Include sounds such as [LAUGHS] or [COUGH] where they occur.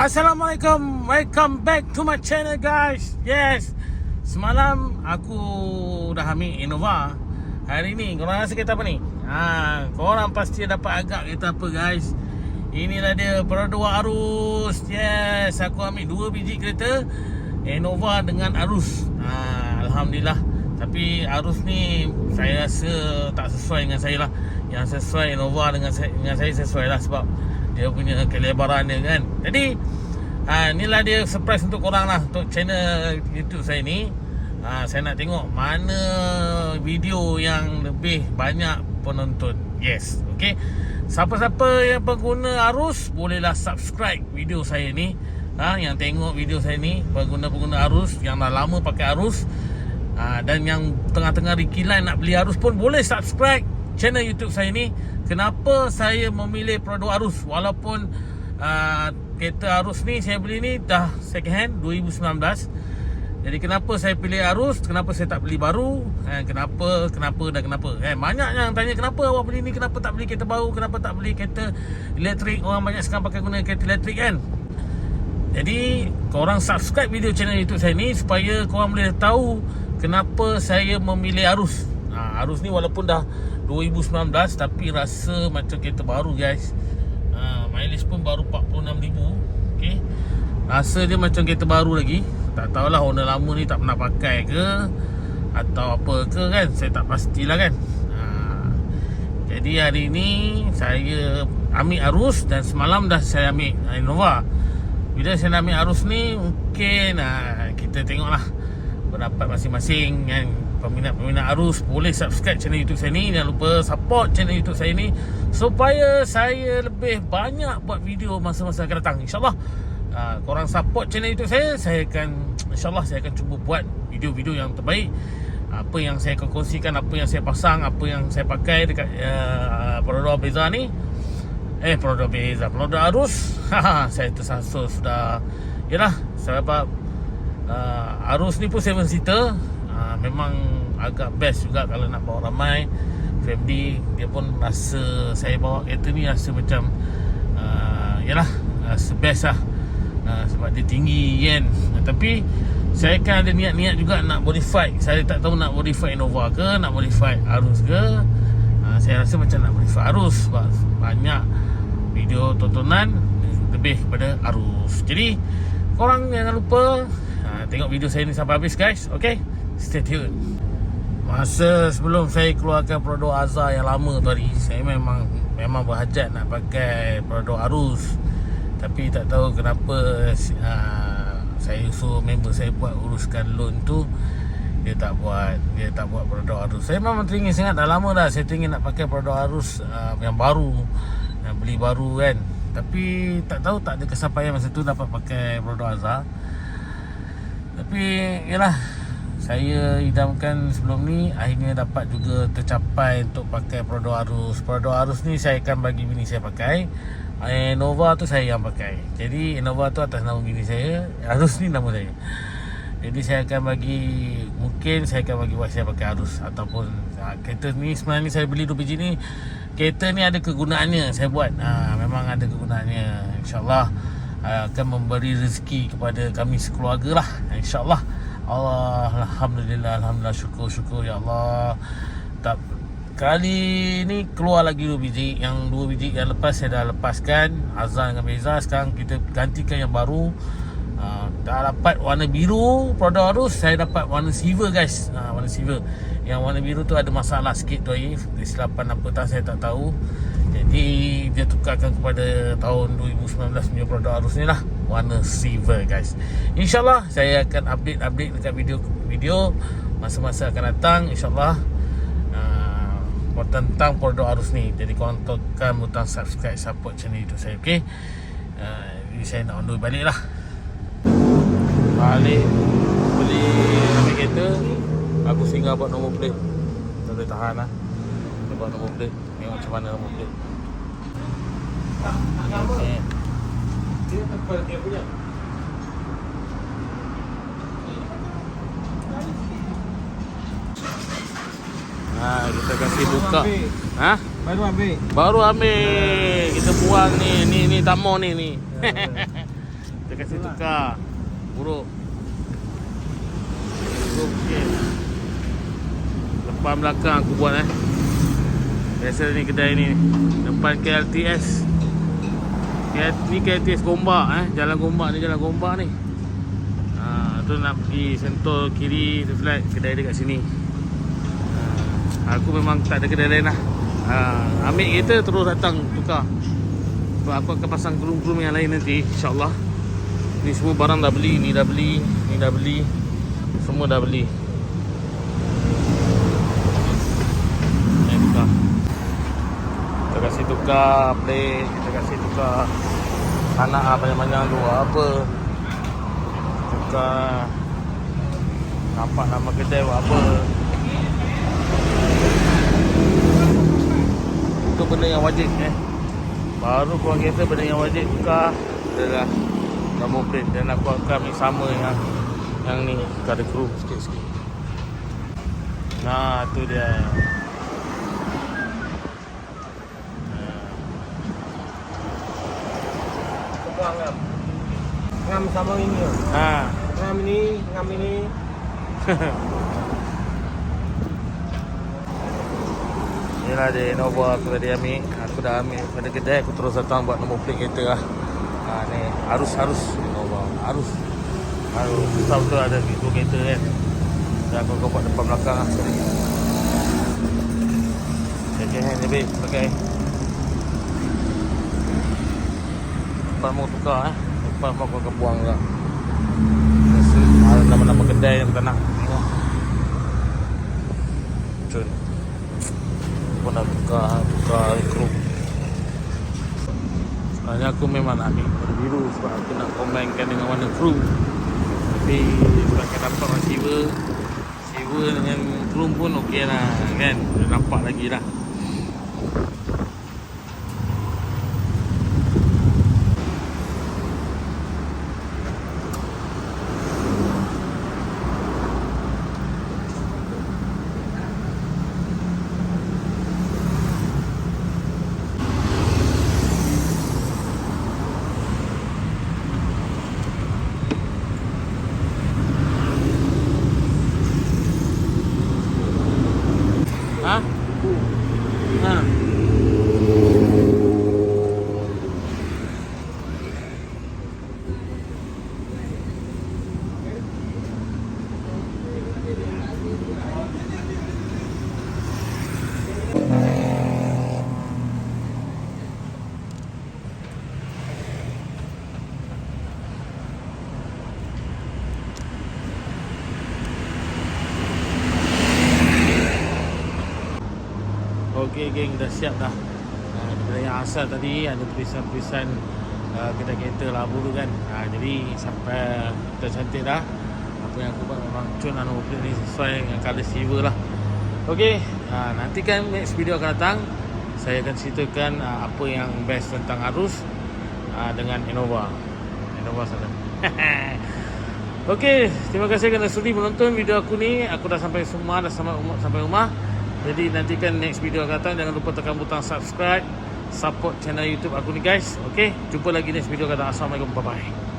Assalamualaikum. Welcome back to my channel guys. Yes. Semalam aku dah ambil Innova. Hari ni korang rasa kereta apa ni? Ha, korang pasti dapat agak kereta apa guys. Inilah dia produk arus. Yes Aku ambil dua biji kereta Innova dengan arus. Ha, Alhamdulillah. Tapi arus ni Saya rasa tak sesuai dengan saya lah. Yang sesuai Innova dengan saya, dengan saya sesuai lah Sebab dia punya kelebaran dia kan Jadi ha, Inilah dia surprise untuk korang lah Untuk channel YouTube saya ni. Ha, Saya nak tengok mana video yang lebih banyak penonton. Yes Okay Siapa-siapa yang pengguna arus Bolehlah subscribe video saya ni. Ha, Yang tengok video saya ni Pengguna-pengguna arus Yang dah lama pakai arus ha, Dan yang tengah-tengah rikilan nak beli arus pun Boleh subscribe channel YouTube saya ni. Kenapa saya memilih produk arus? Walaupun uh, kereta arus ni saya beli ni dah second hand 2019 jadi kenapa saya pilih arus? Kenapa saya tak beli baru? Eh, Kenapa? Kenapa dan kenapa? Eh, Banyak yang tanya Kenapa awak beli ni? Kenapa tak beli kereta baru? Kenapa tak beli kereta elektrik? Orang banyak sekarang pakai guna kereta elektrik kan? Jadi Korang subscribe video channel YouTube saya ni Supaya korang boleh tahu Kenapa saya memilih arus. Ha, Arus ni walaupun dah 2019 Tapi rasa macam kereta baru guys ha, Mileage pun baru 46,000 Okay Rasa dia macam kereta baru lagi. Tak tahulah owner lama ni tak pernah pakai ke Atau apa ke kan Saya tak pastilah kan. Ha. Jadi hari ni Saya ambil arus Dan semalam dah saya ambil Innova. Bila saya nak ambil arus ni Mungkin ha, Kita tengoklah Pendapat masing-masing kan. Peminat-peminat arus Boleh subscribe channel YouTube saya ni. Jangan lupa support channel YouTube saya ni Supaya saya lebih banyak buat video Masa-masa akan datang InsyaAllah. Uh, korang support channel YouTube saya saya akan insyaallah saya akan cuba buat video-video yang terbaik. Apa yang saya akan kongsikan apa yang saya pasang apa yang saya pakai dekat uh, produk Beza ni. Eh produk Beza produk arus. [LAUGHS] Saya tersasul sudah. Yalah dapat uh, arus ni pun 7 seater. Uh, memang agak best juga kalau nak bawa ramai family dia pun rasa saya bawa kereta ni rasa macam uh, yalah rasa best lah. Ha, Sebab dia tinggi kan? Ha, Tapi Saya kan ada niat-niat juga nak modify. Saya tak tahu nak modify Innova ke Nak modify Arus ke. Ha, Saya rasa macam nak modify Arus Sebab banyak video tontonan Lebih pada Arus. Jadi Korang jangan lupa ha, Tengok video saya ni sampai habis guys. Okay? Stay tune Masa sebelum saya keluarkan produk Azhar yang lama tadi Saya memang Memang berhajat nak pakai produk Arus. Tapi tak tahu kenapa uh, Saya suruh member saya buat uruskan loan tu Dia tak buat Dia tak buat produk arus. Saya memang teringin sangat Dah lama dah saya teringin nak pakai produk arus uh, Yang baru Yang beli baru kan. Tapi tak tahu tak ada kesampaian masa tu Dapat pakai produk Azhar. Tapi Yalah saya idamkan sebelum ni Akhirnya dapat juga tercapai Untuk pakai produk arus. Produk arus ni saya akan bagi bini saya pakai. Innova tu saya yang pakai. Jadi Innova tu atas nama bini saya. Arus ni nama saya. Jadi saya akan bagi Mungkin saya akan bagi wife saya pakai arus. Ataupun ha, Kereta ni sebenarnya saya beli 2 biji ni Kereta ni ada kegunaannya Saya buat. Ha, Memang ada kegunaannya. InsyaAllah ha, Akan memberi rezeki kepada kami sekeluarga lah. InsyaAllah Allah Alhamdulillah Alhamdulillah syukur-syukur Ya Allah. Tak Kali ni keluar lagi dua biji. Yang dua biji yang lepas saya dah lepaskan. Azhar dengan Beza Sekarang kita gantikan yang baru. Uh, Dah dapat warna biru Produk arus Saya dapat warna silver guys. Uh, Warna silver. Yang warna biru tu ada masalah sikit tu Kesilapan apa tak saya tak tahu. Jadi dia tukarkan kepada tahun 2019 punya produk arus ni lah Warna silver guys. InsyaAllah saya akan update-update dekat video video. Masa-masa akan datang InsyaAllah tentang produk arus ni. Jadi korang tekan butang subscribe support channel YouTube saya okay? uh, Jadi saya nak undur balik lah. Balik Beli ambil kereta. Aku singgah buat nombor plate. Tak boleh tahan lah. Buat nombor plate. Tengok macam mana nombor plate. Okay. Dia apa dia punya? Ha, kita kasih buka. Ha? Baru ambil. Baru ambil. Kita buang ni. Ni ni tamu ni ni. [LAUGHS] Kita kasih tukar Buruk Buruk sikit Depan belakang aku buat eh Biasa ni kedai ni Depan KLTS KL, Ni KLTS Gombak eh. Jalan Gombak ni Jalan Gombak ni. Ha, Tu nak pergi Sentul kiri tu flat Kedai dia kat sini. Ha, Aku memang tak ada kedai lain lah. Ha, Ambil kereta terus datang tukar. Sebab aku akan pasang krum-krum yang lain nanti InsyaAllah. Ni semua barang dah beli Ni dah beli Ni dah beli. Semua dah beli. Kita kasih tukar plate Kita kasih tukar Anak lah panjang-panjang tu. Apa? Tukar. Nampak nama kedai buat apa? Itu benda yang wajib eh. Baru keluar kereta benda yang wajib tukar adalah Nombor plate Dan aku akan ambil sama yang Yang ni Tukar ada kru sikit-sikit Nah tu dia Ngam. Ngam sama ini. Ha. Ngam ini, ngam ini. Inilah dia Innova aku tadi ambil Aku dah ambil. Pada kedai Aku terus datang buat nombor plate kereta lah. Ha, ni. Harus-harus Innova Harus Harus Susah betul ada itu kereta kan? Dan aku akan buat depan belakang lah. Second hand lebih pakai Depan mau tukar eh. Depan mau aku akan buang juga Rasa ada nama-nama kedai yang tak nak. Tengok Cun pun dah tukar tukar kru sebenarnya aku memang nak ambil warna biru sebab aku nak combine dengan warna kru tapi sebab kan dapat warna silver silver dengan chrome pun okey lah kan? Dia nampak lagi lah ha? ha? Okey geng dah siap dah. Daripada yang asal tadi ada tulisan-tulisan uh, kedai kereta labu tu kan. Uh, jadi sampai kita cantik dah. Apa yang aku buat memang cun lah nombor plate ni sesuai dengan colour silver lah. Okey, uh, nantikan next video akan datang. Saya akan ceritakan uh, apa yang best tentang arus uh, dengan Innova. Innova sana. [LAUGHS] Okey, terima kasih kerana sudi menonton video aku ni. Aku dah sampai rumah, dah sampai rumah, sampai rumah. Jadi nantikan next video akan datang. Jangan lupa tekan butang subscribe Support channel YouTube aku ni guys. Okay Jumpa lagi next video akan datang. Assalamualaikum. Bye bye